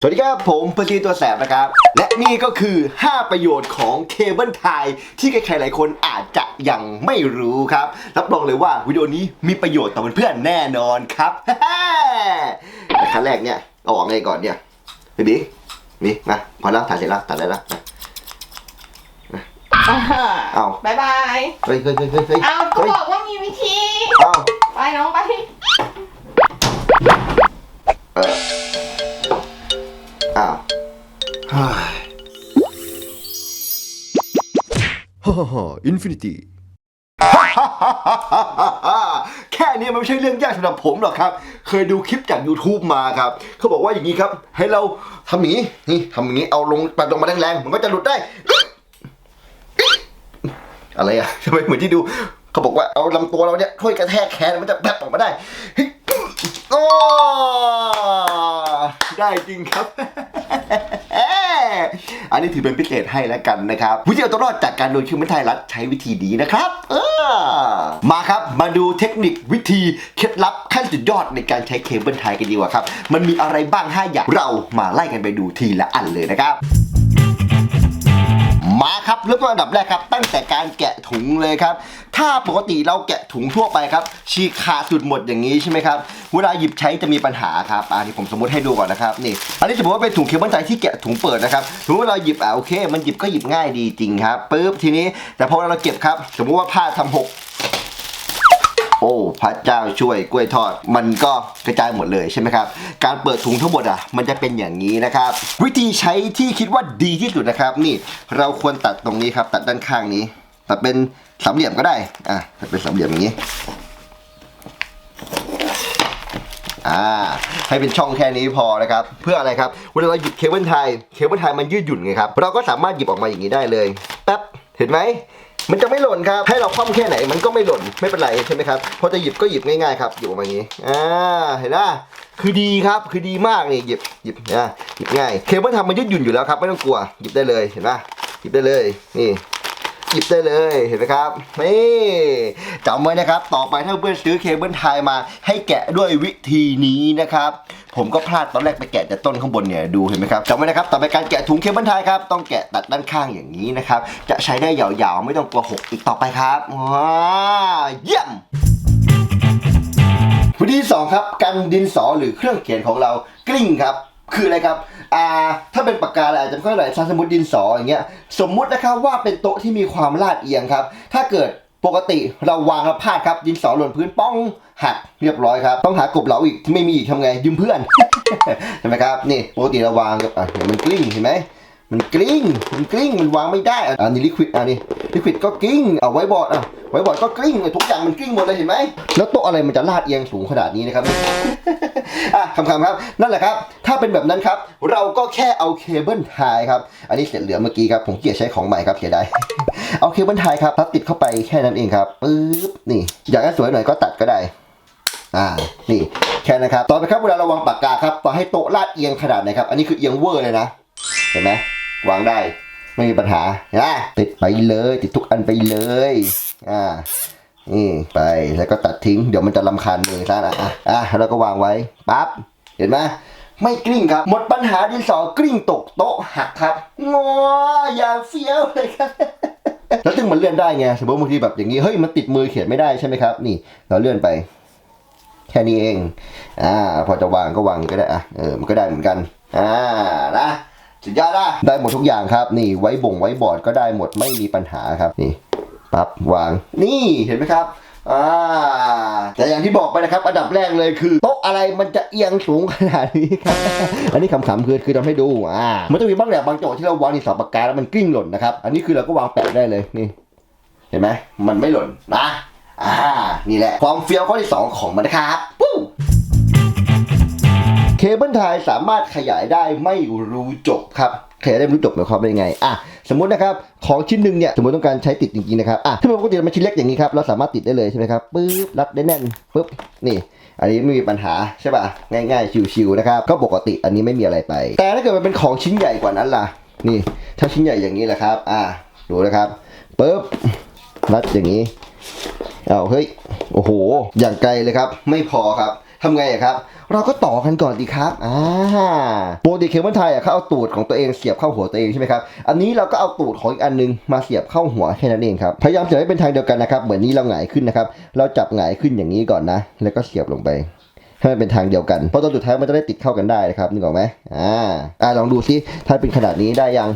สวัสดีครับ ผมปตีตัวแสบนะครับ และนี่ก็คือ 5 ประโยชน์ของเคเบิลไทยที่ใครๆหลายคนอาจจะยังไม่รู้ครับ รับรองเลยว่าวิดีโอนี้มีประโยชน์ต่อเพื่อนๆแน่นอนครับแต่ขั้นแรกเนี่ยเอาออกไงก่อนเนี่ยไปดินี่นะพอแล้วถ่ายเสร็จแล้วตัดได้แล้วนะเอาบายบายเฮ้ยเฮ้ยเฮ้ยเฮ้ยเฮ้ยเอาก็เฮ้ยบอกว่ามีวิธีเอาไปน้องไปอ้าวฮ่าฮ่าฮ่าอินฟินิตี้ แค่นี้มันไม่ใช่เรื่องยากสำหรับผมหรอกครับ เคยดูคลิปจาก YouTube มาครับ เขาบอกว่าอย่างนี้ครับ ให้เราทำอย่างนี้ นี่ทำอย่างนี้ เอาลงปัดลงมาแรงๆ มันก็จะหลุดได้ อะไรอะทำไมเหมือนที่ดู เขาบอกว่าเอาลำตัวเราเนี่ยช่วยกระแทกแขนมันจะแป๊บออกมาได้โอ้ได้จริงครับ อันนี้ถือเป็นพิเศษให้แล้วกันนะครับ วิธีเอาตัวรอดจากการโดนคิวเมนไทยรัฐใช้วิธีดีนะครับเออมาครับมาดูเทคนิควิธีเคล็ดลับขั้นสุดยอดในการใช้เคเบิลไทยกันดีกว่าครับ มันมีอะไรบ้าง5อย่างเรามาไล่กันไปดูทีละอันเลยนะครับ มาครับเริ่มต้นอันดับแรกครับ ตั้งแต่การแกะถุงเลยครับ ถ้าปกติเราแกะถุงทั่วไปครับฉีกขาดสุดหมดอย่างนี้ใช่ไหมครับเวลาหยิบใช้จะมีปัญหาครับอันนี้ผมสมมติให้ดูก่อนนะครับนี่อันนี้สมมติว่าเป็นถุงเคเบิลไทยที่แกะถุงเปิดนะครับถุงเราหยิบอ่าโอเค มันหยิบก็หยิบง่ายดีจริงครับปุ๊บทีนี้แต่พอเราเก็บครับ สมมุติว่าผ้าทำหก โอ้พระเจ้าช่วยกล้วยทอด มันก็กระจายหมดเลยใช่ไหมครับ การเปิดถุงทั้งหมดอะ มันจะเป็นอย่างนี้นะครับ วิธีใช้ที่คิดว่าดีที่สุดนะครับ นี่เราควรตัดตรงนี้ครับ ตัดด้านข้างนี้ตัดเป็นสามเหลี่ยมก็ได้อะตัดเป็นสามเหลี่ยมอย่างนี้อ่าให้เป็นช่องแค่นี้พอนะครับ เพื่ออะไรครับเวลาเราหยิบเคเบิลไทยเคเบิลไทยมันยืดหยุ่นไงครับเราก็สามารถหยิบออกมาอย่างนี้ได้เลยแป๊บเห็นไหม มันจะไม่หล่นครับ ให้เราคว่ำแค่ไหนมันก็ไม่หล่นไม่เป็นไรใช่ไหมครับพอจะหยิบก็หยิบง่ายๆครับหยิบออกมาอย่างนี้อ่าเห็นไหมคือดีครับคือดีมากนี่หยิบหยิบนะหยิบง่ายเคเบิลทำมันยืดหยุ่นอยู่แล้วครับไม่ต้องกลัวหยิบได้เลยเห็นไหมหยิบได้เลยนี่ หยิบได้เลยเห็นไหมครับนี่จำไว้นะครับ ต่อไปถ้าเพื่อนซื้อเคเบิลไทยมา ให้แกะด้วยวิธีนี้นะครับผมก็พลาดตอนแรกไปแกะแต่ต้นข้างบนเนี่ยดูเห็นไหมครับจำไว้นะครับต่อไปการแกะถุงเคเบิลไทยครับต้องแกะตัดด้านข้างอย่างนี้นะครับจะใช้ได้ยาวๆไม่ต้องกลัวหกอีกต่อไปครับว้าเยี่ยมวิธีที่สองครับกันดินสอหรือเครื่องเขียนของเรากลิ้งครับ คืออะไรครับ อ่าถ้าเป็นปากกาอะไรอาจจะไม่ค่อยไหร่ถ้าสมมติดินสออย่างเงี้ยสมมุตินะครับว่าเป็นโต๊ะที่มีความลาดเอียงครับ ถ้าเกิดปกติเราวางแล้วพลาดครับดินสอหล่นพื้นป้องหักเรียบร้อยครับ ต้องหากบเหลาอีกไม่มีอีกทำไงยืมเพื่อนใช่ไหมครับนี่ปกติเราวางกับอะเห็นมันกลิ้งเห็นไหม มันกลิ้ง มันกลิ้ง มันวางไม่ได้อะอันนี้ลิควิดอันนี้ลิควิดก็กลิ้ง เอาไว้บอร์ดอะ ไว้บอร์ดก็กลิ้งทุกอย่างมันกลิ้งหมดเลยเห็นไหม แล้วโต๊ะอะไรมันจะลาดเอียงสูงขนาดนี้นะครับ อะคำๆครับ นั่นแหละครับ ถ้าเป็นแบบนั้นครับ เราก็แค่เอาเคเบิลไทยครับ อันนี้เสร็จเหลือเมื่อกี้ครับ ผมเกลียดใช้ของใหม่ครับเสียดายเอาเคเบิลไทยครับตัดติดเข้าไปแค่นั้นเองครับปึ๊บ นี่ อยากให้สวยหน่อยก็ตัดก็ได้ อ่า นี่ แค่นะครับ ต่อไปครับเวลาเราวางปากกาครับ ต่อให้โต๊ะลาดเอียงขนาดไหนครับ อันนี้คือเอียงเวอร์เลยนะ เห็นไหม วางได้ ไม่มีปัญหานะติดไปเลยติดทุกอันไปเลยอ่านี่ไปแล้วก็ตัดทิ้งเดี๋ยวมันจะลำคาญมือซะนะอะอะแล้วก็วางไว้ปั๊บเห็นไหมไม่กลิ้งครับ หมดปัญหาดินสอกลิ้งตกโต๊ะหักครับงออย่าเฟี้ยวเลยครับแล้วซึ่งมันเลื่อนได้ไงสมมติบางทีแบบอย่างนี้เฮ้ยมันติดมือเขียนไม่ได้ใช่ไหมครับ นี่เราเลื่อนไป แค่นี้เอง อ่า พอจะวางก็วางก็ได้อะเออมันก็ได้เหมือนกัน อ่านะ สุดยอดนะได้หมดทุกอย่างครับ นี่ไว้บ่งไว้บอร์ดก็ได้หมดไม่มีปัญหาครับนี่ปั๊บวาง นี่เห็นไหมครับอ่าแต่อย่างที่บอกไปนะครับ อันดับแรกเลยคือ โต๊ะอะไรมันจะเอียงสูงขนาดนี้ครับ อันนี้ขำๆคือคือทำให้ดูอ่ามันจะมีบางแบบบางจังหวะที่เราวางดินสอปากกาแล้วมันกลิ้งหล่นนะครับ อันนี้คือเราก็วางแปะได้เลยนี่ เห็นไหมมันไม่หล่นนะอ่านี่แหละ ความเฟี้ยวข้อที่สองของมันนะครับปุ๊บ เคเบิลไทยสามารถขยายได้ไม่รู้จบครับขยายได้ไม่รู้จบหมายความว่ายังไงอะสมมตินะครับของชิ้นหนึ่งเนี่ยสมมติต้องการใช้ติดจริงๆนะครับอะถ้าเป็นปกติมันชิ้นเล็กอย่างนี้ครับเราสามารถติดได้เลยใช่ไหมครับปึ๊บรัดได้แน่นปึ๊บนี่อันนี้ไม่มีปัญหาใช่ป่ะง่ายๆชิวๆนะครับก็ปกติอันนี้ไม่มีอะไรไป แต่ถ้าเกิดมันเป็นของชิ้นใหญ่กว่านั้นล่ะ นี่ถ้าชิ้นใหญ่อย่างนี้แหละครับ อะดูนะครับปึ๊บรัดอย่างนี้เอาเฮ้ยโอ้โห อย่างไกลเลยครับ ไม่พอครับ ทำไงอะครับ เราก็ต่อกันก่อนดีครับอ่าปกติเคเบิลไทยอะเขาเอาตูดของตัวเองเสียบเข้าหัวตัวเองใช่ไหมครับอันนี้เราก็เอาตูดของอีกอันนึงมาเสียบเข้าหัวแค่นั้นเองครับพยายามเสียบให้เป็นทางเดียวกันนะครับเหมือนนี้เราหงายขึ้นนะครับเราจับหงายขึ้นอย่างนี้ก่อนนะ แล้วก็เสียบลงไปให้มันเป็นทางเดียวกัน เพราะตอนสุดท้ายมันจะได้ติดเข้ากันได้นะครับนึกออกไหมอ่าอ่าลองดูซิถ้าเป็นขนาดนี้ได้ยัง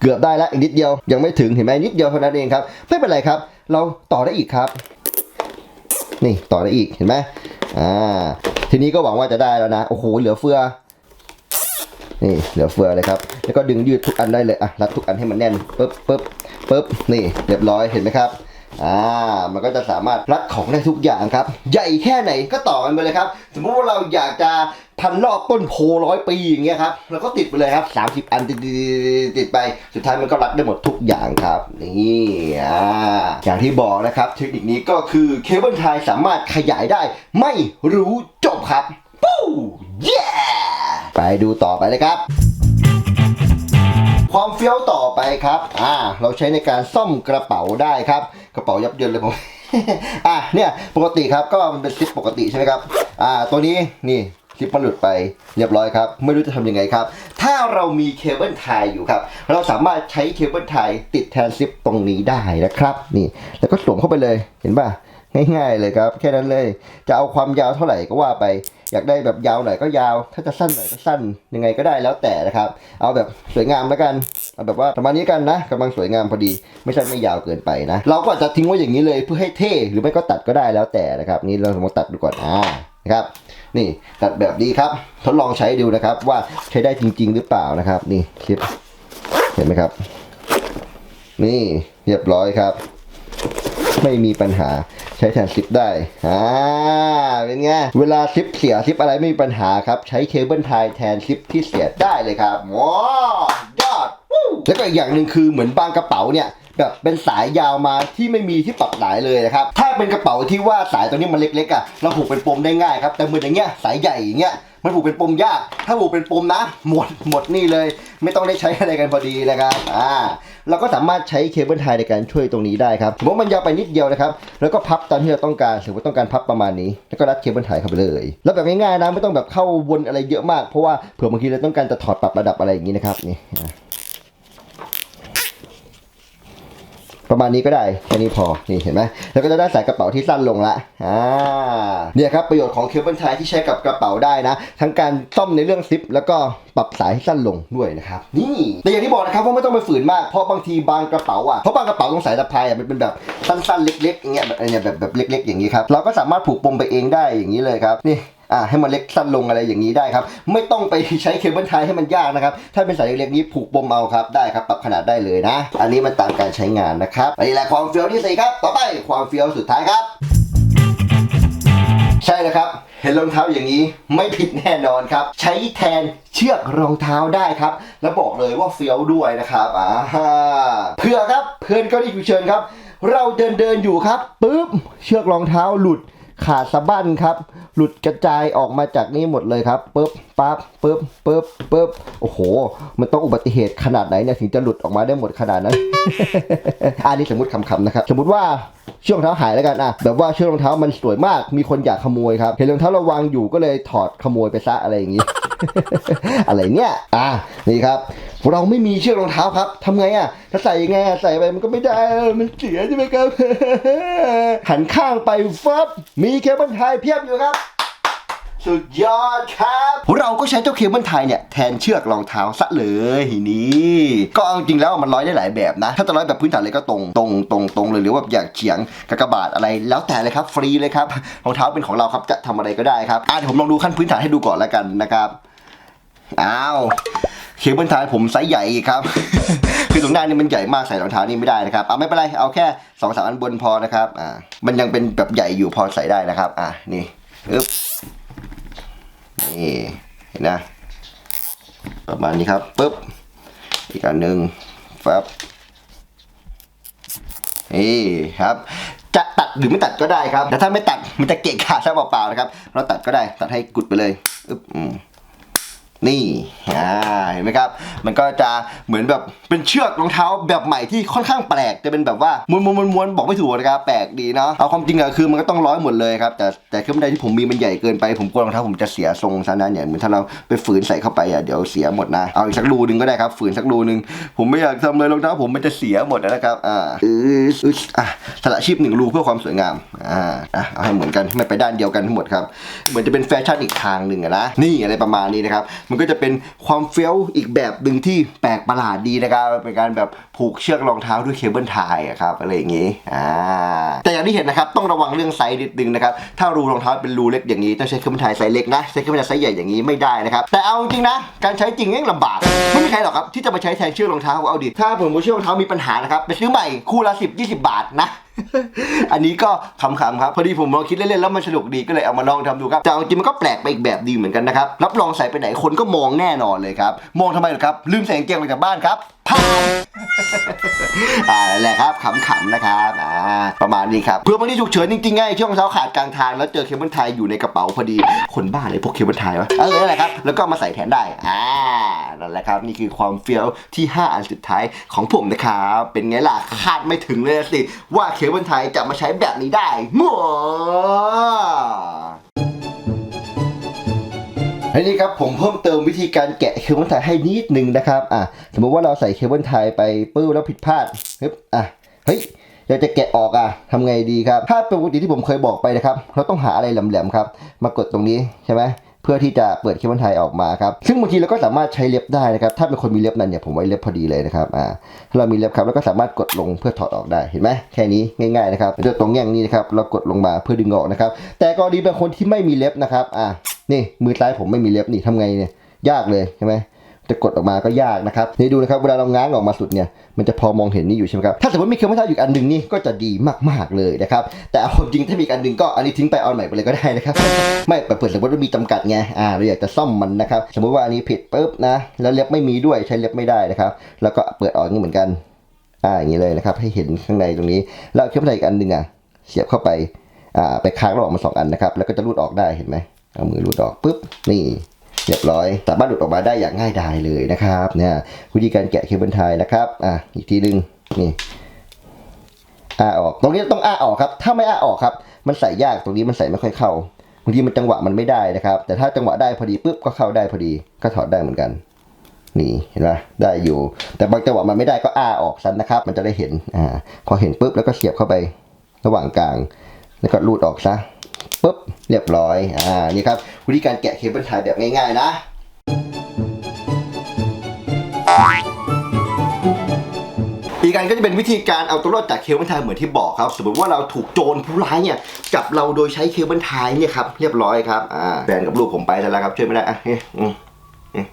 เกือบได้แล้วอีกนิดเดียวยังไม่ถึงเห็นไหมนิดเดียวเท่านั้นเองครับไม่เป็นไรครับ เราต่อได้อีกครับ นี่ต่อได้อีกเห็นไหมอ่าทีนี้ก็หวังว่าจะได้แล้วนะ โอ้โหเหลือเฟือนี่เหลือเฟือเลยครับ แล้วก็ดึงยืดทุกอันได้เลยอะรัดทุกอันให้มันแน่นปึ๊บปึ๊บปึ๊บนี่เรียบร้อยเห็นไหมครับ อ่ามันก็จะสามารถรัดของได้ทุกอย่างครับ ใหญ่แค่ไหนก็ต่อกันไปเลยครับ สมมติว่าเราอยากจะพันรอบต้นโพร้อยปีอย่างเงี้ยครับเราก็ติดไปเลยครับ 30 อันติดๆติดไป สุดท้ายมันก็รัดได้หมดทุกอย่างครับนี่อ่าอย่างที่บอกนะครับเทคนิคนี้ก็คือเคเบิลไทยสามารถขยายได้ไม่รู้จบครับปู้เย้ไปดูต่อไปเลยครับ เฟี้ยวต่อไปครับ อ่า เราใช้ในการซ่อมกระเป๋าได้ครับ กระเป๋ายับเยินเลยผม อะเนี่ยปกติครับก็มันเป็นซิปปกติใช่ไหมครับ อ่า ตัวนี้นี่ซิปมันหลุดไปเรียบร้อยครับ ไม่รู้จะทำยังไงครับ ถ้าเรามีเคเบิลไทยอยู่ครับ เราสามารถใช้เคเบิลไทยติดแทนซิปตรงนี้ได้นะครับ นี่ แล้วก็สวมเข้าไปเลย เห็นป่ะ ง่าย ๆ เลยครับ แค่นั้นเลย จะเอาความยาวเท่าไหร่ก็ว่าไป อยากได้แบบยาวหน่อยก็ยาว ถ้าจะสั้นหน่อยก็สั้น ยังไงก็ได้แล้วแต่นะครับ เอาแบบสวยงามแล้วกัน เอาแบบว่าประมาณนี้กันนะกำลังสวยงามพอดี ไม่ใช่ไม่ยาวเกินไปนะ เราก็จจะทิ้งไว้อย่างนี้เลยเพื่อให้เท่ หรือไม่ก็ตัดก็ได้แล้วแต่นะครับ นี่เราสมมติตัดดูก่อนอ่านะครับ นี่ตัดแบบนี้ครับ ทดลองใช้ดูนะครับ ว่าใช้ได้จริง ๆ หรือเปล่านะครับ นี่คลิป เห็นไหมครับ นี่เรียบร้อยครับ ไม่มีปัญหาใช้แทนซิปได้อ่า เป็นไงเวลาซิปเสียซิปอะไรไม่มีปัญหาครับ ใช้เคเบิลไทยแทนซิปที่เสียได้เลยครับว้าวยอดวู้แล้วก็อีกอย่างหนึ่งคือเหมือนบางกระเป๋าเนี่ยแบบเป็นสายยาวมาที่ไม่มีที่ปรับสายเลยนะครับ ถ้าเป็นกระเป๋าที่ว่าสายตัวนี้มันเล็กๆอะเราผูกเป็นปมได้ง่ายครับ แต่เหมือนอย่างเงี้ยสายใหญ่อย่างเงี้ย มันผูกเป็นปมยาก ถ้าผูกเป็นปมนะหมดหมดนี่เลย ไม่ต้องได้ใช้อะไรกันพอดีนะครับอ่าเราก็สามารถใช้เคเบิลไทยในการช่วยตรงนี้ได้ครับสมมติมันยาวไปนิดเดียวนะครับแล้วก็พับตามที่เราต้องการสมมติต้องการพับประมาณนี้ แล้วก็รัดเคเบิลไทยเข้าไปเลยแล้วแบบง่ายๆนะไม่ต้องแบบเข้าวนอะไรเยอะมากเพราะว่าเผื่อบางทีเราต้องการจะถอดปรับระดับอะไรอย่างนี้นะครับนี่อะ ประมาณนี้ก็ได้แค่นี้พอนี่เห็นไหมแล้วก็จะได้ใส่กระเป๋าที่สั้นลงละอ่าเนี่ยครับประโยชน์ของเคเบิลไทยที่ใช้กับกระเป๋าได้นะ ทั้งการซ่อมในเรื่องซิป แล้วก็ปรับสายให้สั้นลงด้วยนะครับนี่แต่อย่างที่บอกนะครับว่าไม่ต้องไปฝืนมากเพราะบางทีบางกระเป๋าอะเพราะบางกระเป๋าตรงสายสะพายอะมันเป็นแบบสั้นๆเล็กๆอย่างเงี้ยแบบแบบแบบเล็ก ๆ อย่างนี้ครับเราก็สามารถผูกปมไปเองได้อย่างนี้เลยครับนี่ อ่าให้มันเล็กสั้นลงอะไรอย่างนี้ได้ครับ ไม่ต้องไปใช้เคเบิลไทยให้มันยากนะครับ ถ้าเป็นสายเล็กๆนี้ผูกปมเอาครับได้ครับปรับขนาดได้เลยนะ อันนี้มันตามการใช้งานนะครับอันี่แหละความเฟี้ยวที่สี่ครับ ต่อไปความเฟี้ยวสุดท้ายครับ ใช่แล้วครับเห็นรองเท้าอย่างนี้ไม่ผิดแน่นอนครับ ใช้แทนเชือกรองเท้าได้ครับ แล้วบอกเลยว่าเฟี้ยวด้วยนะครับอ่าเพื่อครับเพื่อนก็นี่คือเชิญครับ เราเดินเดินอยู่ครับปุ๊บเชือกรองเท้าหลุดขาดสะบั้นครับ หลุดกระจายออกมาจากนี่หมดเลยครับปุ๊บปั๊บปุ๊บปุ๊บปุ๊บโอ้โห มันต้องอุบัติเหตุขนาดไหนเนี่ยถึงจะหลุดออกมาได้หมดขนาดนั้นอันนี้สมมติคำๆนะครับ สมมติว่าเชือกรองเท้าหายแล้วกันอะแบบว่าเชือกรองเท้ามันสวยมาก มีคนอยากขโมยครับ เห็นรองเท้าเราวางอยู่ก็เลยถอดขโมยไปซะอะไรอย่างงี้ อะไรเนี่ย อะนี่ครับ เราไม่มีเชือกรองเท้าครับทำไงอะถ้าใส่ยังไงอะใส่ไปมันก็ไม่ได้ มันเสียใช่ไหมครับ หันข้างไปฟับ มีเคเบิลไทยเพียบอยู่ครับ สุดยอดครับ เราก็ใช้เจ้าเคเบิลไทยเนี่ยแทนเชือกรองเท้าซะเลยทีนี่ก็เอาจริงแล้วมันร้อยได้หลายแบบนะ ถ้าจะร้อยแบบพื้นฐานเลยก็ตรงตรงตรงตรงเลยหรือว่าอยากเฉียงกากบาทอะไร แล้วแต่เลยครับฟรีเลยครับรองเท้าเป็นของเราครับจะทำอะไรก็ได้ครับอะเดี๋ยวผมลองดูขั้นพื้นฐานให้ดูก่อนแล้วกันนะครับอ้าว เคเบิลไทยผมไซส์ใหญ่อีกครับ คือตรงหน้านี่มันใหญ่มากใส่รองเท้านี่ไม่ได้นะครับเอาไม่เป็นไรเอาแค่สองสามอันบนพอนะครับอ่ามันยังเป็นแบบใหญ่อยู่พอใส่ได้นะครับ อะนี่อึ๊บนี่เห็นนะประมาณนี้ครับปุ๊บอีกอันหนึ่งฟับนี่ครับ จะตัดหรือไม่ตัดก็ได้ครับแต่ถ้าไม่ตัดมันจะเกะกะซะเปล่าๆนะครับ เราตัดก็ได้ตัดให้กุดไปเลยอึ๊บอืม นี่อ่าเห็นไหมครับ มันก็จะเหมือนแบบเป็นเชือกรองเท้าแบบใหม่ที่ค่อนข้างแปลก จะเป็นแบบว่าม้วนม้วนม้วนมวนบอกไม่ถูกนะครับ แปลกดีเนาะ เอาความจริงอะคือมันก็ต้องร้อยหมดเลยครับ แต่แต่เครื่องบันไดที่ผมมีมันใหญ่เกินไป ผมกลัวรองเท้าผมจะเสียทรงซะนะเนี่ยเหมือนถ้าเราไปฝืนใส่เข้าไปอะเดี๋ยวเสียหมดนะ เอาอีกสักรูนึงก็ได้ครับ ฝืนสักรูนึง ผมไม่อยากทำเลยรองเท้าผมมันจะเสียหมดนะครับ อ่าอืออะสละชีพหนึ่งรูเพื่อความสวยงาม อ่า อะเอาให้เหมือนกันให้มันไปด้านเดียวกันทั้งหมดครับ เหมือนจะเป็นแฟชั่นอีกทางหนึ่งอะนะ นี่อะไรประมาณนี้นะครับมันก็จะเป็นความเฟี้ยวอีกแบบหนึ่งที่แปลกประหลาดดีนะครับเป็นการแบบผูกเชือกรองเท้าด้วยเคเบิลไทยอะครับอะไรอย่างงี้อ่าแต่อย่างที่เห็นนะครับต้องระวังเรื่องไซส์นิดนึงนะครับถ้ารูรองเท้าเป็นรูเล็กอย่างนี้ต้องใช้เคเบิลไทยไซส์เล็กนะใช้เคเบิลไทยไซส์ใหญ่อย่างนี้ไม่ได้นะครับแต่เอาจริงนะการใช้จริงยังลำบากไม่มีใครหรอกครับที่จะมาใช้แทนเชือกรองเท้าเอาดิถ้าผมว่าเชือกรองเท้ามีปัญหานะครับไปซื้อใหม่คู่ละ10 20 บาทนะ อันนี้ก็ขำๆครับ พอดีผมลองคิดเล่นๆแล้วมันสนุกดีก็เลยเอามาลองทำดูครับแต่จริงมันก็แปลกไปอีกแบบดีเหมือนกันนะครับ รับรองใส่ไปไหนคนก็มองแน่นอนเลยครับ มองทำไมหรอครับ ลืมใส่กางเกงออกจากบ้านครับ พานอ่านั่นแหละครับขำๆนะครับอ่าประมาณนี้ครับเพื่อบางทีฉุกเฉินจริงๆไงช่วงเช้าขาดกลางทางแล้วเจอเคเบิลไทยอยู่ในกระเป๋าพอดีคนบ้าเลยพวกเคเบิลไทยวะเออนั่นแหละครับแล้วก็มาใส่แทนได้อ่านั่นแหละครับนี่คือความเฟี้ยวที่ 5 อันสุดท้ายของผมนะครับเป็นไงล่ะคาดไม่ถึงเลยสิว่าเคเบิลไทยจะมาใช้แบบนี้ได้มั่ว อันนี้ครับผมเพิ่มเติมวิธีการแกะเคเบิลไทยให้นิดนึงนะครับอะสมมติว่าเราใส่เคเบิลไทยไปปื้อแล้วผิดพลาดฮึบอะเฮ้ยอยากจะแกะออกอะทำไงดีครับถ้าเป็นปกติที่ผมเคยบอกไปนะครับ เราต้องหาอะไรแหลมๆครับ มากดตรงนี้ใช่ไหมเพื่อที่จะเปิดเคเบิลไทยออกมาครับ ซึ่งบางทีเราก็สามารถใช้เล็บได้นะครับ ถ้าเป็นคนมีเล็บนั่นเนี่ยผมไว้เล็บพอดีเลยนะครับ อ่า ถ้าเรามีเล็บครับเราก็สามารถกดลงเพื่อถอดออกได้ เห็นไหมแค่นี้ง่าย ๆ นะครับตัวตรงแง่งนี้นะครับ เรากดลงมาเพื่อดึงออกนะครับ แต่กรณีเป็นคนที่ไม่มีเล็บนะครับ อ่า นี่มือซ้ายผมไม่มีเล็บนี่ทำไงเนี่ยยากเลยใช่ไหมจะกดออกมาก็ยากนะครับนี่ดูนะครับเวลาเราง้างออกมาสุดเนี่ยมันจะพอมองเห็นนี่อยู่ใช่ไหมครับถ้าสมมติมีเครื่องมืออยู่อันหนึ่งนี่ก็จะดีมากๆเลยนะครับแต่เอาความจริงถ้ามีอันหนึ่งก็อันนี้ทิ้งไปเอาใหม่ไปเลยก็ได้นะครับไม่เปิดสมมติว่ามีจำกัดไงอ่าเราอยากจะซ่อมมันนะครับสมมติว่าอันนี้ผิดปุ๊บนะแล้วเล็บไม่มีด้วยใช้เล็บไม่ได้นะครับ แล้วก็เปิดออกอย่างนี้เหมือนกันอ่าอย่างนี้เลยนะครับให้เห็นข้างในตรงนี้แล้วเครื่องมืออีกอันหนึ่งอะเสียบเข้าไปอ่าไปค้างระหว่างมาสองอันนะครับแล้วก็จะรูดออกได้เห็นไหม เอามือหลุดออกปุ๊บนี่เรียบร้อยสามารถหลุดออกมาได้อย่างง่ายดายเลยนะครับเนี่ยวิธีการแกะเคเบิลไทยนะครับอะอีกทีหนึ่งนี่อ้าออก ตรงนี้ต้องอ้าออกครับ ถ้าไม่อ้าออกครับ มันใส่ยากตรงนี้มันใส่ไม่ค่อยเข้าบางทีมันจังหวะมันไม่ได้นะครับ แต่ถ้าจังหวะได้พอดีปุ๊บก็เข้าได้พอดี ก็ถอดได้เหมือนกัน นี่เห็นไหมได้อยู่ แต่บางจังหวะมันไม่ได้ก็อ้าออกซันนะครับ มันจะได้เห็นอ่าพอเห็นปุ๊บแล้วก็เสียบเข้าไประหว่างกลาง แล้วก็รูดออกซะ ปุ๊บเรียบร้อยอ่านี่ครับวิธีการแกะเคเบิลไทยแบบง่ายๆนะอีกการก็จะเป็นวิธีการเอาตัวรอดจากเคเบิลไทยเหมือนที่บอกครับสมมติว่าเราถูกโจรผู้ร้ายเนี่ยจับเราโดยใช้เคเบิลไทยเนี่ยครับเรียบร้อยครับอ่าแฟนกับลูกผมไปแล้วครับช่วยไม่ได้อะเฮ้ยอืมอืม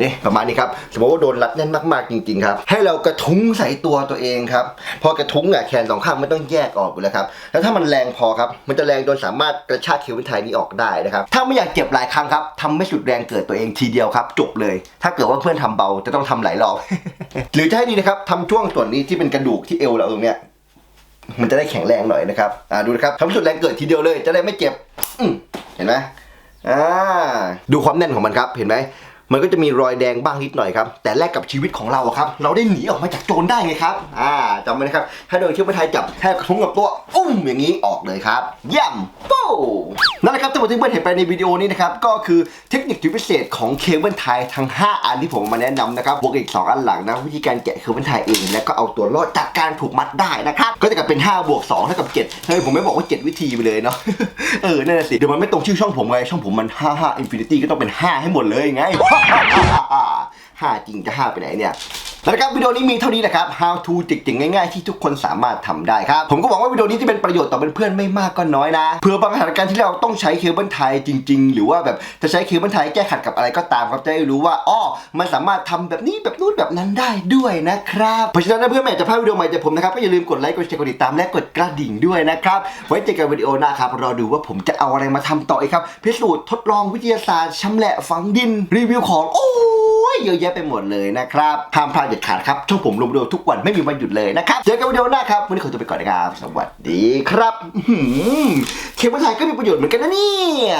นี่ประมาณนี้ครับสมมติว่าโดนรัดแน่นมากๆจริงๆครับให้เรากระทุ้งใส่ตัวตัวเองครับพอกระทุ้งอะแขนสองข้างมันต้องแยกออกอยู่แล้วครับแล้วถ้ามันแรงพอครับมันจะแรงจนสามารถกระชากเคเบิลไทยนี้ออกได้นะครับถ้าไม่อยากเจ็บหลายครั้งครับทำไม่สุดแรงเกิดตัวเองทีเดียวครับจบเลย ถ้าเกิดว่าเพื่อนทำเบาจะต้องทำหลายรอบหรือจะให้ดีนะครับทำช่วงส่วนนี้ที่เป็นกระดูกที่เอวเราตรงเนี้ยมันจะได้แข็งแรงหน่อยนะครับอ่าดูนะครับทำสุดแรงเกิดทีเดียวเลย จะได้ไม่เจ็บเห็นไหมอ่าดูความแน่นของมันครับเห็นไหม มันก็จะมีรอยแดงบ้างนิดหน่อยครับแต่แลกกับชีวิตของเราอะครับ เราได้หนีออกมาจากโจรได้ไงครับอ่าจำไว้นะครับ ถ้าโดนเชือกไทยจับแทกกระทุ้งกับตัวอุ้มอย่างนี้ออกเลยครับเย่ำปูนั่นแหละครับทั้งหมดที่เพื่อนเห็นไปในวิดีโอนี้นะครับก็คือเทคนิคพิเศษของเคเบิลไทยทั้ง 5 อันที่ผมมาแนะนำนะครับบวกอีก 2 อันหลังนะวิธีการแกะเคเบิลไทยเอง แล้วก็เอาตัวรอดจากการถูกมัดได้นะครับก็จะกลายเป็น 5 บวก2เท่ากับ7ทำไมผมไม่บอกว่า 7 วิธีไปเลยเนาะเออนั่นแหละสิเดี๋ยวมันไม่ตรงชื่อช่องผมไงช่องผมมัน55 Infinity ก็ต้องเป็น 5 ให้หมดเลยไง5จริงจะ5ไปไหนเนี่ย แล้วนะครับวิดีโอนี้มีเท่านี้นะครับ how to เจ๋งๆง่ายๆที่ทุกคนสามารถทำได้ครับ ผมก็หวังว่าวิดีโอนี้จะเป็นประโยชน์ต่อเพื่อนๆไม่มากก็น้อยนะเผื่อบางสถานการณ์ที่เราต้องใช้เคเบิลไทยจริง ๆ หรือว่าแบบจะใช้เคเบิลไทยแก้ขัดกับอะไรก็ตามครับจะได้รู้ว่าอ้อมันสามารถทำแบบนี้แบบนู้นแบบนั้นได้ด้วยนะครับเพราะฉะนั้นเพื่อนๆอยากจะพลาดวิดีโอใหม่จากผมนะครับก็อย่าลืมกดไลค์กดแชร์กดติดตามและกดกระดิ่งด้วยนะครับไว้เจอกันวิดีโอหน้าครับรอดูว่าผมจะเอาอะไรมาทำต่ออีกครับพิสูจน์ทดลองวิทยาศาสตร์ชำแหละฝังดินรีวิวของโอ้ยเยอะแยะไปหมดเลยนะครับห้ามพลาดด็ดขาดครับ ช่องผมลงวิดีโอทุกวันไม่มีวันหยุดเลยนะครับ เจอกันวิดีโอหน้าครับ วันนี้ขอตัวไปก่อนนะครับสวัสดีครับเข็มไทยก็มีประโยชน์เหมือนกันนะเนี่ย